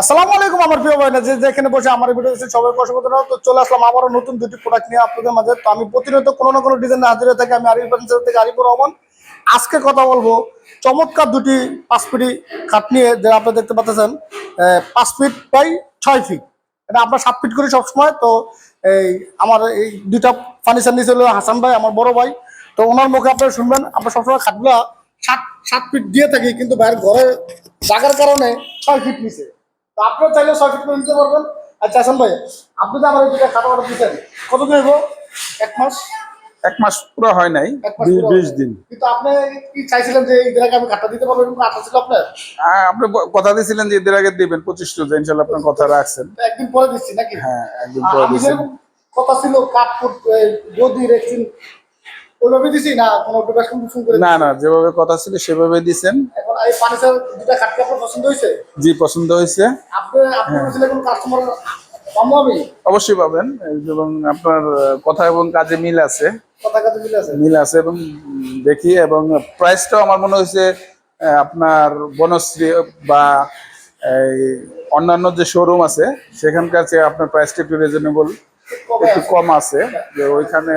আসসালামু আলাইকুম আমার প্রিয় ভাই যে যেখানে বসে আমার ভিডিও দেখছেন সবাই অসংখ্য তো চলে আসলাম আবারও নতুন দুটি প্রোডাক্ট নিয়ে আপনাদের মাঝে। তো আমি প্রতিনিয়ত কোনো না কোনো ডিজাইনে হাজির হয়ে থাকি। আমি আরিফ ফার্নিচার থেকে আরিফুর রহমান। আজকে কথা বলব চমৎকার দুটি পাঁচ ফিটি খাট নিয়ে, যে আপনারা দেখতে পাচ্ছেন পাঁচ ফিট বাই ছয় ফিট এটা আমরা সাত ফিট করি সবসময়। তো এই আমার এই দুইটা ফার্নিচার নিয়েছে হলো হাসান ভাই, আমার বড় ভাই। তো ওনার মুখে আপনারা শুনবেন, আমরা সবসময় খাটগুলা সাত সাত ফিট দিয়ে থাকি, কিন্তু বাইরের ঘরে জাগার কারণে ছয় ফিট নিচে তো আপনারা চাইলে ছয় ফিট করে নিতে পারবেন। আচ্ছা হাসান ভাই আপনি তো আমার দুটা খাটো খাটো দিচ্ছেন কত দিন হইব? এক মাস? এক মাস পুরো হয় নাই বিশ। দিন। কিন্তু আপনি কি চাইছিলেন যে এই দিনকে আমি খাটটা দিতে পারব এরকম আশা ছিল আপনার? আহ, আপনি কথা দিয়েছিলেন যে এদের আগে দিবেন পঁচিশ রোজা ইনশাল্লাহ আপনার কথা রাখছেন। একদিন পরে দিচ্ছি নাকি? হ্যাঁ একদিন পরে যেরকম কথা ছিল কাঠ ফুট গদি রেখছেন ওইভাবে দিছি না? কোনো ফোন করে না না যেভাবে কথা ছিল সেভাবে দিয়েছেন এখন এই ফার্নিচার দুটা খাটকে আপনার পছন্দ হয়েছে? জি পছন্দ হয়েছে। আপনি আপনি বলছিলেন কোন কাস্টমার অবশ্যই পাবেন। এবং আপনার কথা এবং কাজে মিলে আছে। মিল আছে? এবং দেখি এবং প্রাইসটাও আমার মনে হয়েছে আপনার বনশ্রী বা এই অন্যান্য যে শোরুম আছে সেখানকার চেয়ে আপনার প্রাইসটা একটু রিজনেবল একটু কম আছে। যে ওইখানে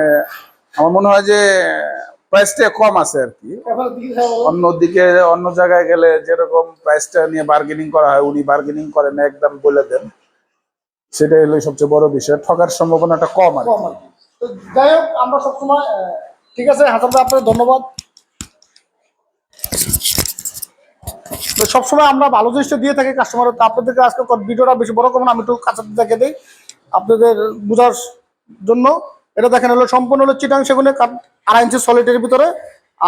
আমার মনে হয় যে প্রাইসটা কম আছে আর কি। অন্যদিকে, অন্য জায়গায় গেলে যেরকম প্রাইসটা নিয়ে বার্গেনিং করা হয়, উনি বার্গেনিং করেন, একদম বলে দেন। সেটাই হলো সবচেয়ে বড় বিষয়। ঠকার সম্ভাবনাটা কম আর যাই হোক, আমরা সবসময় ঠিক আছে, হাসান আপনার ধন্যবাদ। তো সবসময় আমরা ভালো জিনিসটা দিয়ে থাকি কাস্টমার তো আপনাদেরকে আজকে ভিডিওটা বেশি বড় করব আমি একটু কাছে দেখে দিই আপনাদের বোঝার জন্য। এটা দেখেন হলো, সম্পূর্ণ হলো চিটাং সেগুনে আড়াই ইঞ্চি সলিডের ভিতরে।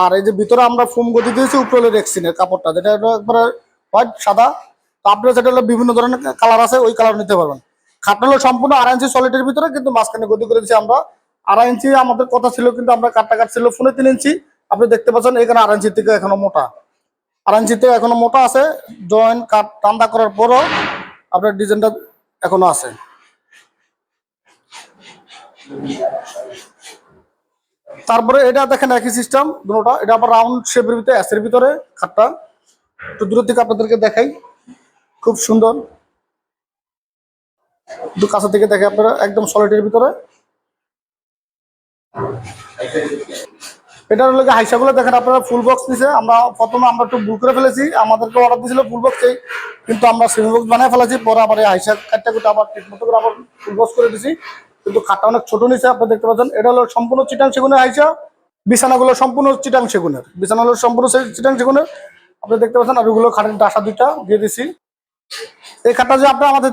আর এই যে ভিতরে আমরা ফোম গদি দিয়েছি উপরে হলো রেক্সিনের কাপড়টা। যেটা একবারে হোয়াইট সাদা। তো আপনার যেটা হলো, বিভিন্ন ধরনের কালার আছে, ওই কালার নিতে পারবেন। খাটটা হলো সম্পূর্ণ আড়াই ইঞ্চি সলিডের ভিতরে, কিন্তু মাঝখানে গদি করে দিয়েছি আমরা। আড়াই ইঞ্চি আমাদের কথা ছিল, কিন্তু আমরা কাটটা কাটছিল ফোনে তিন ইঞ্চি আপনি দেখতে পাচ্ছেন, এখানে আড়াই ইঞ্চি থেকে এখনও মোটা। আড়াই ইঞ্চিতে এখনও মোটা আছে। জয়েন্ট কাট টান্দা করার পরও আপনার ডিজাইনটা এখনও আছে। তারপরে এটা দেখেন একই সিস্টেম দুটোটা। এটা আবার রাউন্ড শেপের ভিতরে অ্যাসের ভিতরে, খাটটা। একটু দূরের থেকে আপনাদেরকে দেখাই। খুব সুন্দর। দু কাছে থেকে দেখে আপনারা, একদম সলিডের ভিতরে। এটা হলো গিয়ে হাইসাগুলো দেখেন, আপনারা ফুল বক্স দিছে। আমরা প্রথমে আমরা একটু ভুল করে ফেলেছি। আমাদেরকে অর্ডার দিয়েছিল ফুল বক্স কিন্তু আমরা সেমি বক্স বানিয়ে ফেলেছি। পরে আবার এই হাইসা কাটটা কুটে আবার ঠিক মতো করে আবার ফুল বক্স করে দিছি। কিন্তু খাটটা অনেক ছোট নিচে আপনারা দেখতে পাচ্ছেন। এটা হলো সম্পূর্ণ চিটাং সেগুনের হাইসা বিছানাগুলো সম্পূর্ণ চিটাং সেগুনের। বিছানা হলো সম্পূর্ণ চিটাং সেগুনের। আপনি দেখতে পাচ্ছেন, আর ওগুলো খাটের ডাসা দুইটা দিয়ে দিছি। এই খাটটা যে আপনি আমাদের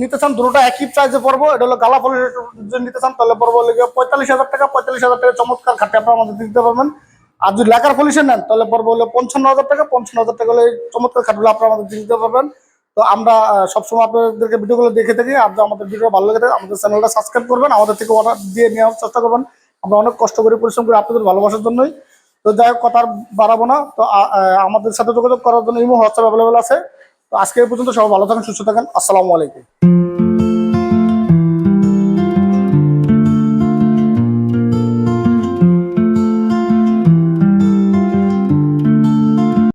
নিতে চান, দুটোটা একই প্রাইসে পড়ব এটা হলো গালা ফলের যদি নিতে চান, তাহলে পড়ব লেগে পঁয়তাল্লিশ হাজার টাকা। পঁয়তাল্লিশ হাজার টাকা চমৎকার খাটে আপনি আমাদের দিতে পারবেন। আর যদি লেখার পলিশে নেন, তাহলে পড়ব হলো পঞ্চান্ন হাজার টাকা। পঞ্চান্ন হাজার টাকা হলে চমৎকার খাটগুলো আপনারা আমাদের দিতে পারবেন। তো আমরা সবসময় আপনাদেরকে ভিডিওগুলো দেখে থাকি। আর আমাদের ভিডিও ভালো লেগে থাকে, আমাদের চ্যানেলটা সাবস্ক্রাইব করবেন। আমাদের থেকে অর্ডার দিয়ে নেওয়ার চেষ্টা করবেন। আমরা অনেক কষ্ট করে পরিশ্রম করি আপনাদের ভালোবাসার জন্যই। তো যাই হোক, কথা বাড়াবো না। তো আমাদের সাথে যোগাযোগ করার জন্য ইমো, হোয়াটসঅ্যাপ অ্যাভেলেবেল আছে। তো আজকে পর্যন্ত সবাই ভালো থাকেন, সুস্থ থাকেন। আসসালামু আলাইকুম।